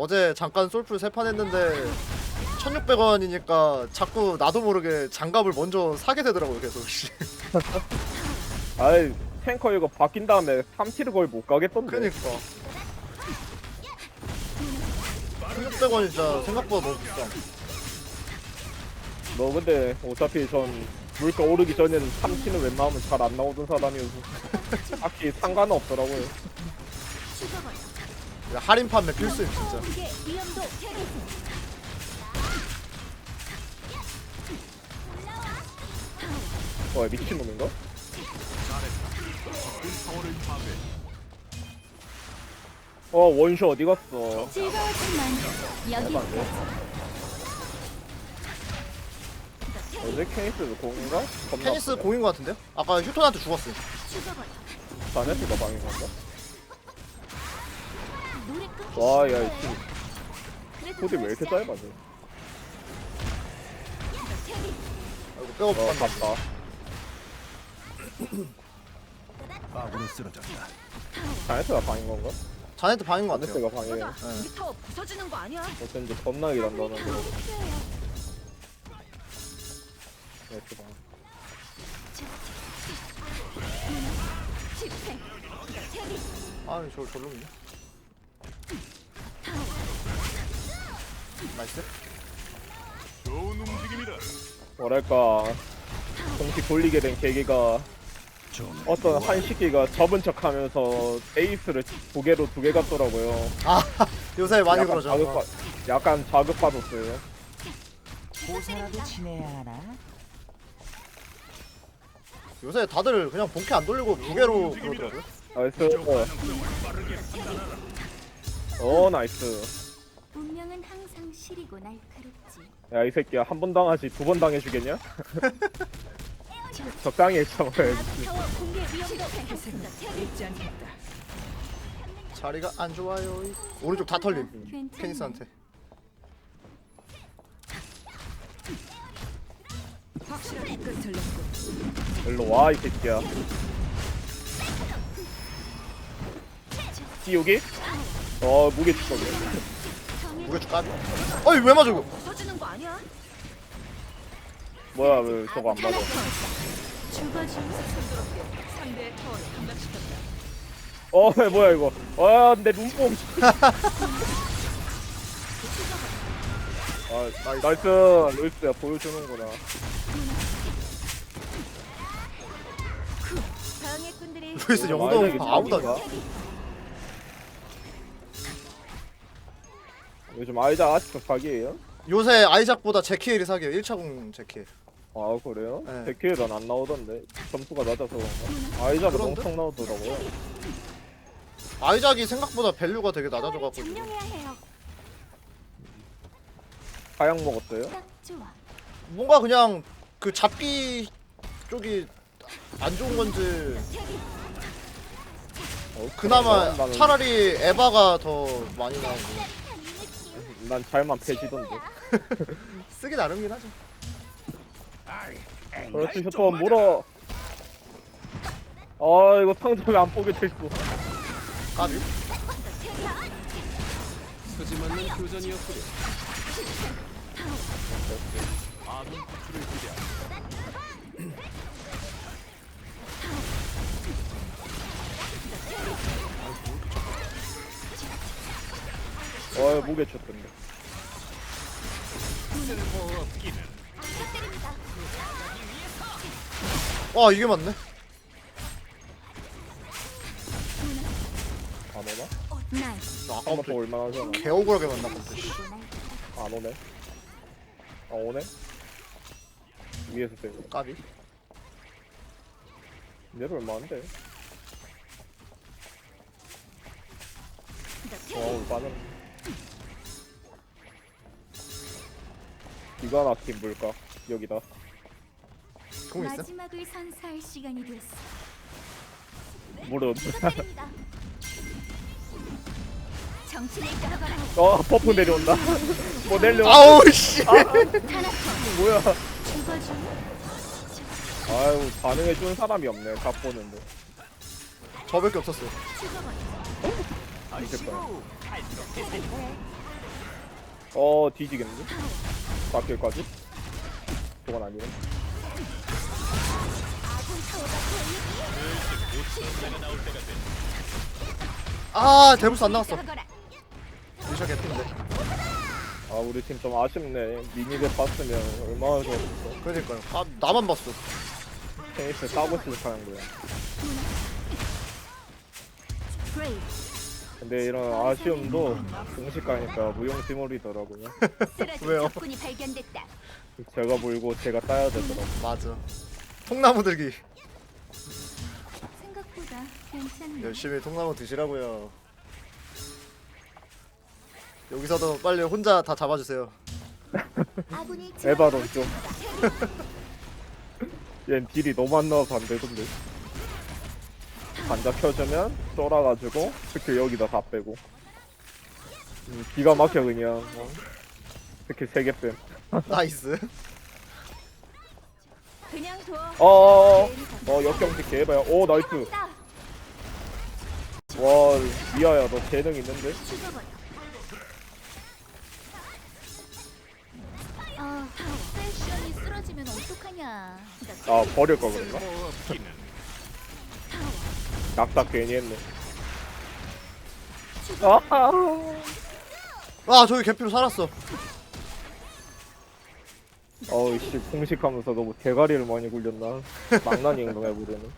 어제 잠깐 솔풀 세판 했는데 1600원이니까 자꾸 나도 모르게 장갑을 먼저 사게 되더라고요 계속. 씨. 아이 탱커 이거 바뀐 다음에 3티를 거의 못 가겠던데. 그니까. 1600원이 진짜 생각보다 너무 비싸. 너 근데 어차피 전 물가 오르기 전에는 3티는 웬만하면 잘 안 나오던 사람이어서. 딱히 상관은 없더라고요. 죽어버려. 야, 할인 판매 필수임 진짜. 와 미친놈인가? 어 원쇼 어디 갔어 즐거웠지만 여기? 어제 케니스 공인가? 겁나 테니스 아프네. 공인 것 같은데요? 아까 휴톤한테 죽었어 죽어버려. 자네트가 방인 건가? 끊기 와야 싫어요. 이팀 코디 왜 이렇게 벌써 짧아 쟤 태기. 아이고 백업 어 갔다 아군이 쓰러졌다. 자네트가 방인 건가? 자네트 방인 것 같아요 자네트가 맞아. 우리 타워 부서지는 거 아니야? 어쩐지 겁나게 난다는 거 필요해요. 자네트 방 집행. 아니 저 있네 나이스 좋은 움직임이다. 뭐랄까 정식 돌리게 된 계기가 좀 어떤 한 시기가 접은 척하면서 에이스를 두 개로 두 개 갔더라고요. 아 요새 많이 약간 그러죠 자극 약간 자극받았어요. 고사라도 지내야 하나? 요새 다들 그냥 본캐 안 돌리고 무게로 그러더라고요 나이스. 어 나이스. 운명은 항상 시리고 날카롭지. 야 이 새끼야 한 번 당하지 두 번 당해주겠냐? 적당히 참아야지. 타워 공개 위험도 해결했습니다. 태기. 자리가 안 좋아요 오른쪽 다 털림 괜찮네. 테니스한테 일로 와 이 새끼야. 띠우기? 어 무게 축소네. 무게 줄까? 어이 왜 맞아 이거 부서지는 거 아니야? 뭐야 왜 저거 안 맞아? 어 뭐야 이거? 아내 눈뽕. 아 나이스 루이스야 보여주는구나. 방해꾼들이 루이스 어, 영동 아이작이 아무도 안 요즘 아이작 아직도 각이에요? 요새 아이작보다 제키엘이 사기예요 1차 공 제키엘 아 그래요? 네. 데킬은 안 나오던데 점수가 낮아서 그런가? 아이작은 그런데? 엄청 나오더라고요. 아이작이 생각보다 밸류가 되게 낮아져갖고 지금. 점령해야 해요. 하약 먹었어요? 딱 좋아. 뭔가 그냥 그 잡기 쪽이 안 좋은 건지 어, 그나마 차라리 에바가 더 많이 나오고 난 잘만 패지던데. 쓰기 나름이긴 하죠 그렇지 휴톤 물어. 아 이거 상자 왜안 보게 돼 있어? 까비 서지 맞는 교전이었구려. 아군 구출을 기대한다. 어 무게 쳤던데. 와 이게 맞네 안 오나? 나 아까부터 얼마나 하잖아. 개 억울하게 씨. 안 오네. 아 오네. 위에서 빼고. 까비 얘도 얼마인데? 와 어, 우리 빠는. 기가 막힌 물가 여기다. 공 있어? 마지막을 선사할 시간이 됐어. 정신을 까봐라. 어 퍼프 내려온다. 뭐 내려. 아우 씨 타나토. 뭐야? 아유 반응해 준 사람이 없네. 각 보는데. 저밖에 없었어요 죽어버려. 아 이겼다. 어 뒤지겠는데? 바뀔까지? 저건 아니네. 아 데브스 안 나왔어. 미션 개핀데. 아 우리 팀 좀 아쉽네. 미니맵 봤으면 얼마나 좋았어 그러니까요. 아 나만 봤어. 테니스 따고 시작하는 거야. 브레이브. 근데 이런 아쉬움도 공식 가니까 무용지물이더라고요. 쓰러진 왜요? 적군이 발견됐다. 제가 물고 제가 따야 되더라고 맞아. 통나무 들기. 생각보다 괜찮네. 열심히 통나무 드시라고요. 여기서도 빨리 혼자 다 잡아주세요. 아군이 에바로 좀. 얜 딜이 너무 안 나와서 안 되던데 반자 켜주면 쫄아가지고 스킬 여기다 다 빼고 음, 기가 막혀 그냥 어. 스킬 3개 뺨 나이스 그냥 둬. 어어어 어 역경직 개해봐요 오 나이스 따. 와 미아야 너 재능 있는데? 죽어버려. 아, 패션이 쓰러지면 어떡하냐. 아 버릴 거 그런가? 낙사 괜히 했네. 아, 아. 아 저기 개피로 살았어. 어우 씨 공식하면서 너무 대가리를 많이 굴렸나? 망나니 행동해보려는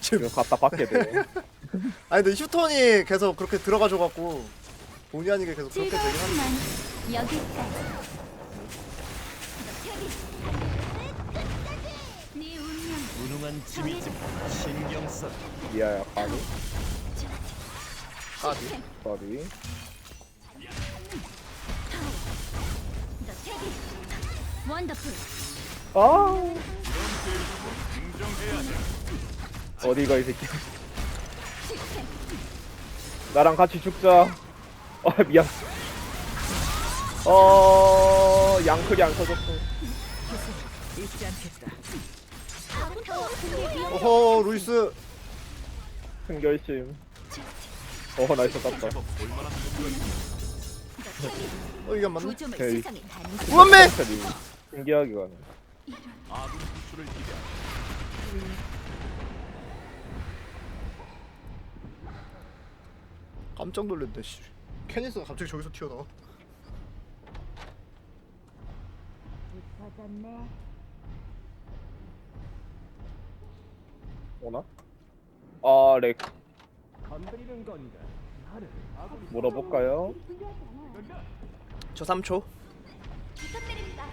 지금 갖다 받게 돼. 아니 근데 휴톤이 계속 그렇게 들어가줘갖고 본의 아니게 계속 그렇게 되긴 한데 여기까지. 운명 무능한 짐이지만 신경 써. 미아야 sorry 너 테디. 원더풀. 아 어디가 이 새끼 나랑 같이 죽자 어 미안 어 양클이 안 터졌어 잊지 않겠다. 어허 루이스 큰 결심 어 나이스 땄다. 어 이게 안 맞나? 오케이. 우원매! 신기하게 가네. 깜짝 놀랐네 씨 캐니스가 갑자기 저기서 튀어나와 오나? 아 렉 건드리는 건가? 나를 아군이 물어볼까요? 저 3초 부탁드립니다.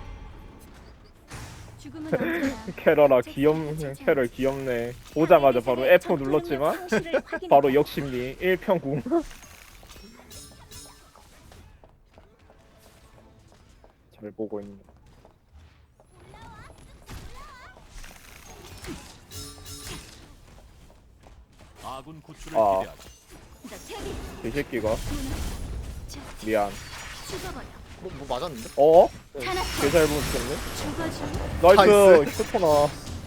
죽음은 언제나 캐러라 귀엽 캐럴 귀엽네 보자마자 바로 F 눌렀지만 바로 역심리 1평궁 잘 보고 있네 아군 구출을 아. 이 새끼가 저 미안 죽어버려. 뭐, 뭐 맞았는데? 어? 하나 개잘 보셨네 죽어줘. 나이스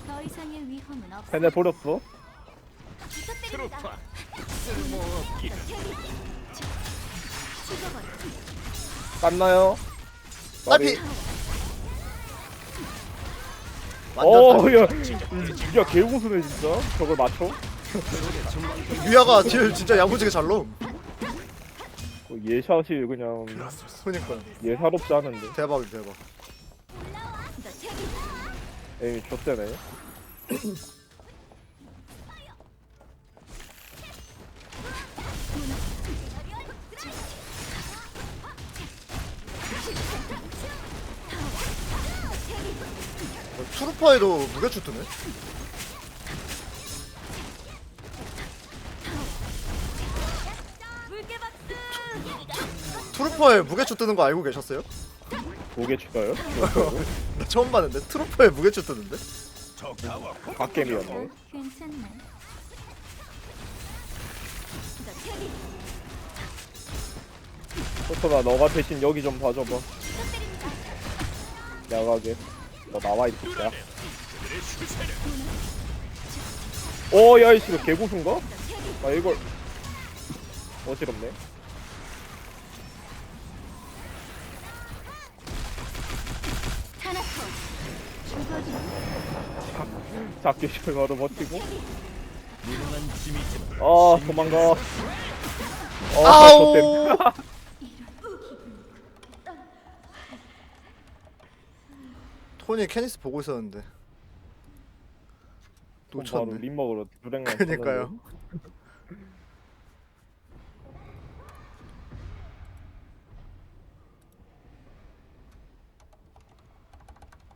더 이상의 위험은 없어. 해내 버렸어 부탁드립니다. 트루파 쓸모없기. 죽어버려. 깠나요? 딸피! 어, 완전 야, 야, 개고수네 진짜. 저걸 맞춰? 유야가 딜 진짜 야무지게 잘 넣음 어, 예샷이 그냥 그니까 예사롭지 않은데. 대박이 대박. 에이, 좆대네. 어, 트루퍼에도 무게추 뜨네 트루퍼에 무게추 뜨는 거 알고 계셨어요? 고개 추가요? 나 처음 봤는데 트루퍼에 무게추 뜨는데? 갓겜이었네. 테디. 토토나, 너가 대신 여기 좀 봐줘봐. 야가게. 너 나와 이 새끼야. 오, 야, 이씨, 개고수인가? 아, 이걸. 어지럽네. 잡기 싫어도 버티고. 아 도망가. 어, 아우. 토니 케니스 보고 있었는데 바로 놓쳤네. 립 먹으러 두랭만 그니까요.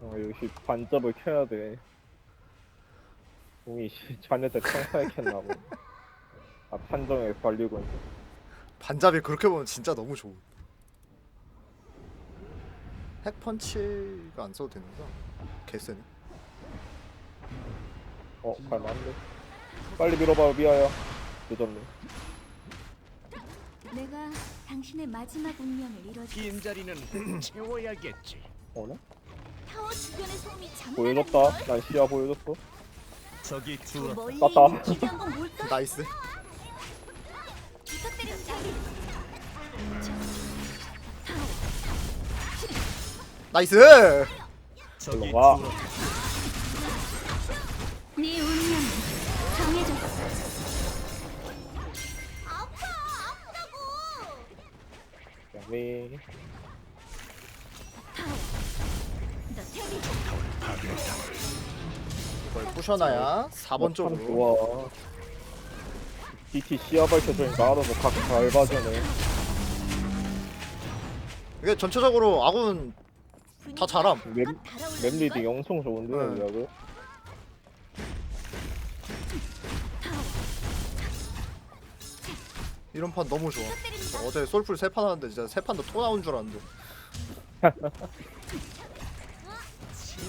어, 역시 반접을 켜야 돼. 공이 씨, 자네들 청사에 켰나고. 아 판정에 걸리고 있네. 반잡이 그렇게 보면 진짜 너무 좋은. 핵펀치가 안 써도 되는구나. 개쎄네. 어, 안 돼. 빨리 밀어봐, 미아야. 늦었네. 내가 당신의 마지막 운명을 이뤄줄 빈 자리는 채워야겠지. 어네? 타워 주변의 소음이 장난 보여줬다. 난 시야 보여줬어. 저기 기대한 건 뭘까? 나이스. 부탁드립니다. 나이스. 저기 일로 와. 두네 부셔놔야 4번 참 쪽으로. 좋아. DT 시야 밝혀주니까 알아서 각잘 봐주네. 이게 전체적으로 아군 다 잘함. 맵, 맵 리딩 엄청 좋은데, 네. 여기. 이런 판 너무 좋아. 어제 솔풀 세 판 하는데 진짜 세 판도 토 나온 줄 알았는데.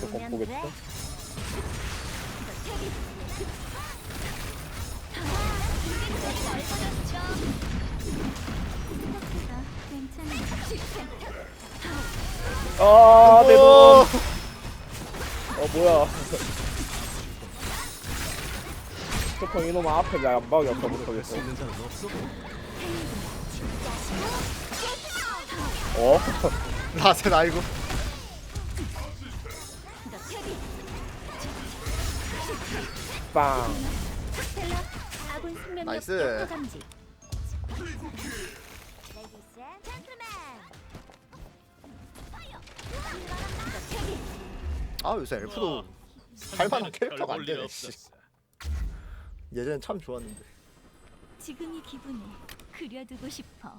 조금 보겠어. 아, 내 돈. 오! 어, 뭐야. 조금 이놈 앞에 양박이 없어 못하겠어. 어? 라센 아이고. 빵. 나이스. 아 요새 엘프도 할만한 캐릭터가 안 되네. 씨. 예전엔 참 좋았는데. 지금 이 기분을 그려두고 싶어.